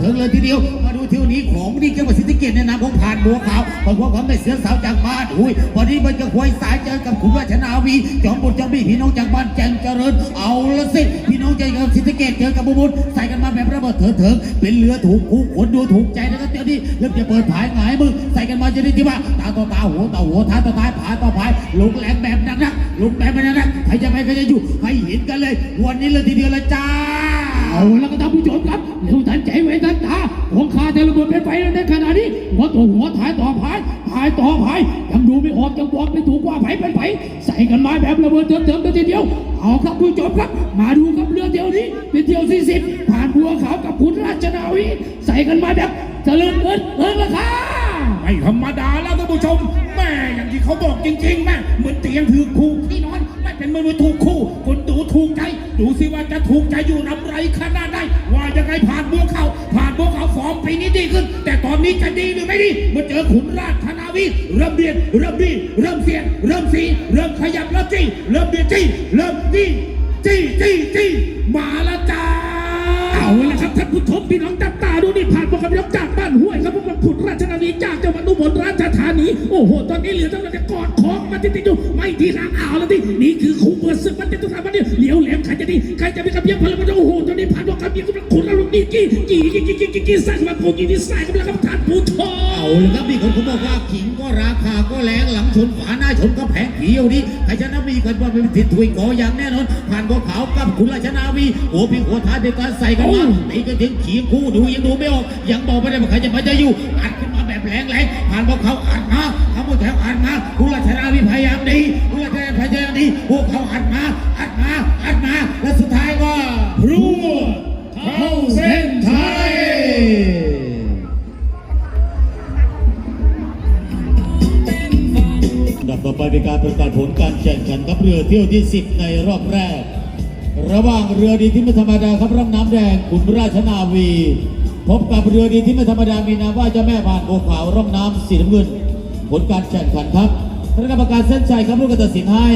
เถิงเลยทีเดียว มาดูเที่ยวนี้ของดีจังหวัดศรีสะเกษในนามของผ่านบัวขาวบางพวกผมได้เสือสาวจากบ้านอุ้ยวันนี้มันจะควยสายเจอกับขุนราชนาวีจอมบุญจอมบีพี่น้องจากบ้านแจงเจริญ เอาละสิพี่น้องใจกับศรีสะเกษเจอกับบุญใส่กันมาแบบระเบิดเถิงเถิงเป็นเรือถูกคู่ขนดูถูกใจนะครับเดี๋ยวนี้เริ่มจะเปิดผายหงายมือใส่กันมาจะได้ที่ว่าตาต่อตาหัวต่อหัวท้าต่อท้ายผายต่อผายลงแหลมแบบนักนักลงแบบแบบนักใครจะไปใครจะอยู่ให้เห็นกันเลย วันนี้เลยทีเดียวเลยจ้าเอาแล้วก็ท่านผู้ชมครับเร็วทัน ของข้าจะระเบิดเป็นไฟในขณะนี้หัวต่อหัวถ่ายต่อพายพายต่อพายยังดูไม่ออกยังบอกไม่ถูกว่าไผเป็นไผใส่กันมาแบบระเบิดเติมๆกันทีเดียวเอาครับผู้ชมครับ มาดูครับเรือเดียวนี้ เป็นเที่ยวที่สิบผ่านบัวขาวกับขุนราชนาวีใส่กันมาแบบเจริญเอิญเอิญราคาไม่ธรรมดาแล้วท่านผู้ชมแม่อย่างที่เขาบอกจริงๆแม่เหมือนเตียงถือคู่ที่นอนไม่เป็นมือถูกคู่คนดูถูกใจดูสิว่าจะถูกใจอยู่ลำไรขนาดไหนว่ายังไงผ่านบัวเขาผ่านบัวเขาฟอร์มปีนี้ ดีขึ้น แต่ตอนนี้จะดีหรือไม่ดีมื่อเจอขุนราชธนาวีเริ่มเบียดเริ่มดีเริ่มเสียดเริ่มสีเริ่มขยับเริ่มจี้เริ่มเบียดจี้เริ่มจี้จี้จี้จี้มาละจ้าเอาละครับท่านผู้ชมพี่น้องจับตาดูนี่ผ่านบอกกับพี่น้องจากบ้านห้วยครับพวกมันขุนราชนาวีจากจังหวัดอุบลราชธานีโอ้โหตอนนี้เหลือเท่านั้นจะกอดคองมาติดๆอยู่ไม่ทีทางอ่าวแล้วที่นี่คือคู่เปิดศึกมันจะต้องทำมันเนี่ยเหลียวแหลมใครจะดีใครจะเป็นกระเพียงพลังมันโอ้โหตอนนี้ผ่านบอกกับพี่กำลังขุนอารมณ์ดีกี่กี่กี่ กี่กี่กี่กี่ใส่มาโผล่กี่ที่ใส่กันแล้วครับท่านผู้ชมเอาเลยครับมีคนเขาบอกว่าขิงก็ราคาก็แรงหลังชนฝาหน้าชนก็แพงเขียวนี้ใครชนะมีกันว่าเป็นทิศถุยกออย่างแน่นอนผ่านบัวขาวกับคุณราชนาวีโอ้พี่หัวท้ายในการใส่กันมาตีกันถึงขีคู่ดูยังดูไม่ออกยังบอกไม่ได้ว่าใครจะมาจะอยู่อัดขึ้นมาแบบแรงแรงๆผ่านบัวขาวอัดมาทำบัวแถวอัดมาคุณราชนาวีพยายามดีคุณราชนาวีพยายามดีพวกเขาอัดมาอัดมาอัดมาและสุดท้ายก็รัวเข้าเส้น ดับต่อไปเป็นการประกาศผลการแข่งขันกับเรือเที่ยวที่ 10 ในรอบแรก ระหว่างเรือดีที่ไม่ธรรมดาครับร่องน้ำแดงขุนราชนาวี พบกับเรือดีที่ไม่ธรรมดามีนามว่าเจ้าแม่ผ่านบัวขาวร่องน้ำสีน้ำเงิน ผลการแข่งขันครับคณะกรรมการเส้นชัยครับผู้กตัดสินให้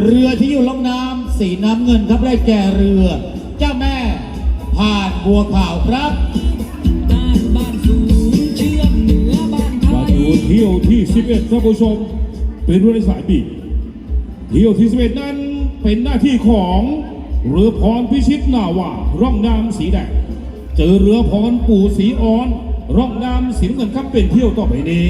เรือที่อยู่ร่องน้ำสีน้ำเงินครับได้แก่เรือ เจ้าแม่ผ่านบัวขาวครับมาดูเที่ยวที่ 11ท่านผู้ชม เป็นเรือในสายบีเที่ยวที่11นั้นเป็นหน้าที่ของเรือพรพิชิตนาวาร่องน้ำสีแดงเจอเรือพรปู่สีอ่อน ร่องน้ำสีเงินครับเป็นเที่ยวต่อไปนี้